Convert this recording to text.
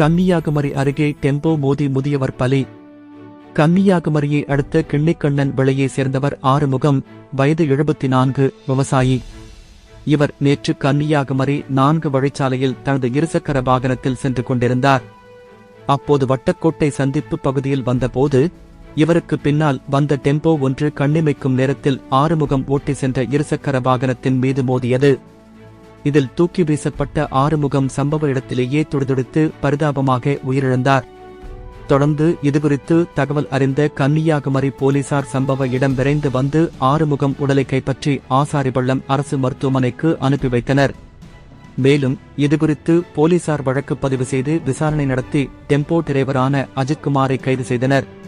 கன்னியாகுமரி அருகே டெம்போ மோதி முதியவர் பலி. கன்னியாகுமரியை அடுத்த கிண்ணிக்கண்ணன் விளையை சேர்ந்தவர் ஆறுமுகம் வயது எழுபத்தி நான்கு விவசாயி. இவர் நேற்று கன்னியாகுமரி நான்கு வழிச்சாலையில் தனது இருசக்கர வாகனத்தில் சென்று கொண்டிருந்தார். அப்போது வட்டக்கோட்டை சந்திப்பு பகுதியில் வந்தபோது இவருக்கு பின்னால் வந்த டெம்போ ஒன்று கண்ணிமைக்கும் நேரத்தில் ஆறுமுகம் ஓட்டி சென்ற இருசக்கர வாகனத்தின் மீது மோதியது. இதில் தூக்கி வீசப்பட்ட ஆறுமுகம் சம்பவ இடத்திலேயே துடிதுடித்து பரிதாபமாக உயிரிழந்தார். தொடர்ந்து இதுகுறித்து தகவல் அறிந்த கன்னியாகுமரி போலீசார் சம்பவ இடம் விரைந்து வந்து ஆறுமுகம் உடலை கைப்பற்றி ஆசாரிபள்ளம் அரசு மருத்துவமனைக்கு அனுப்பி வைத்தனர். மேலும் இதுகுறித்து போலீசார் வழக்கு பதிவு செய்து விசாரணை நடத்தி டெம்போ டிரைவரான அஜித்குமாரை கைது செய்தனர்.